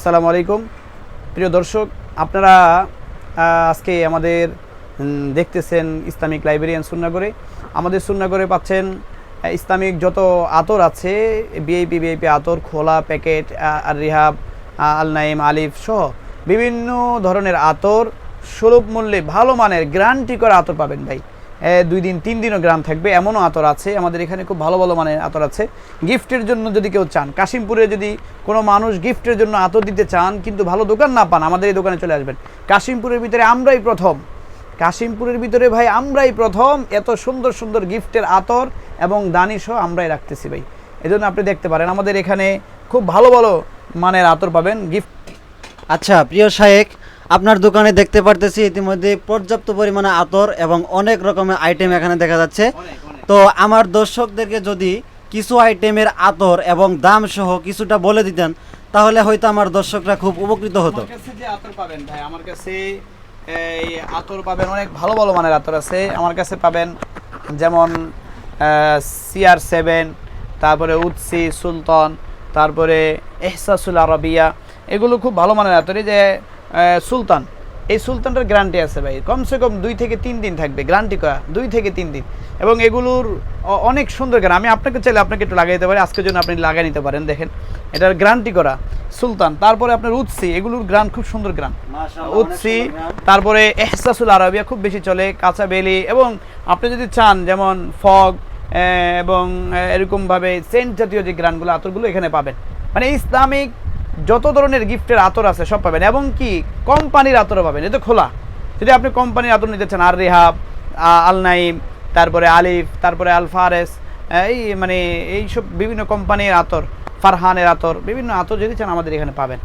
আসসালামু আলাইকুম। প্রিয় দর্শক, আপনারা আজকে আমাদের দেখতেছেন ইসলামিক লাইব্রেরিয়ান সুন্নাগরে। আমাদের সুন্নাগরে পাচ্ছেন ইসলামিক যত আতর আছে বিআইপি বিআইপি আতর, খোলা প্যাকেট আর রিহাব আল নাইম আলিফ সহ বিভিন্ন ধরনের আতর সুলভ মূল্যে ভালো মানের গ্যারান্টি করা আতর পাবেন ভাই। দুই দিন, তিন দিনও গ্রাম থাকবে। এমনও আতর আছে, আমাদের এখানে খুব ভালো ভালো মানের আতর আছে। গিফটের জন্য যদি কেউ চান, কাশিমপুরে যদি কোনো মানুষ গিফটের জন্য আতর দিতে চান, কিন্তু ভালো দোকান না পান, আমাদের এই দোকানে চলে আসবেন। কাশিমপুরের ভিতরে আমরাই প্রথম। কাশিমপুরের ভিতরে ভাই, আমরাই প্রথম। এত সুন্দর সুন্দর গিফটের আতর এবং দানি সহ আমরাই রাখতেছি ভাই। এজন্য আপনি দেখতে পারেন, আমাদের এখানে খুব ভালো ভালো মানের আতর পাবেন গিফট। আচ্ছা প্রিয় শায়েক আপনার দোকানে দেখতে পারতেছি ইতিমধ্যে পর্যাপ্ত পরিমাণে আতর এবং অনেক রকমের আইটেম এখানে দেখা যাচ্ছে। তো আমার দর্শকদেরকে যদি কিছু আইটেমের আতর এবং দাম সহ কিছুটা বলে দিতেন তাহলে হয়তো আমার দর্শকরা খুব উপকৃত হতো। আমার কাছে যে আতর পাবেন ভাই আমার কাছে এই আতর পাবেন অনেক ভালো ভালো মানের আতর আছে। আমার কাছে পাবেন যেমন সিআর সেভেন তারপরে উৎসি সুলতান তারপরে এহসাসুল আরবিয়া এগুলো খুব ভালো মানের আতর। যে সুলতান। এই সুলতানটার গ্যারান্টি আছে ভাই। কমসে কম দুই থেকে তিন দিন থাকবে। গ্যারান্টি করা দুই থেকে তিন দিন। এবং এগুলোর অনেক সুন্দর গ্রান আমি আপনাকে চাইলে আপনাকে একটু লাগাই দিতে পারি। আজকের জন্য আপনি লাগিয়ে নিতে পারেন দেখেন। এটার গ্যারান্টি করা সুলতান। তারপরে আপনার উৎসি এগুলোর গ্রান খুব সুন্দর গ্রান উৎসি তারপরে এহসাসুল আরবিয়া খুব বেশি চলে কাঁচা বেলি। এবং আপনি যদি চান যেমন ফগ এবং এরকমভাবে সেন্ট জাতীয় যে গ্রানগুলো আতরগুলো এখানে পাবেন। মানে ইসলামিক যত ধরনের গিফটের আতর আছে, সব পাবেন। এবং কি, কোম্পানির আতরও পাবেন। এটা খোলা। যদি আপনি কোম্পানির আতর নিতে চান আর রেহাব আল নাইম তারপরে আলিফ, তারপরে আল ফারেস এই মানে এইসব বিভিন্ন কোম্পানির আতর, ফারহানের আতর, বিভিন্ন আতর যদি চান আমাদের এখানে পাবেন।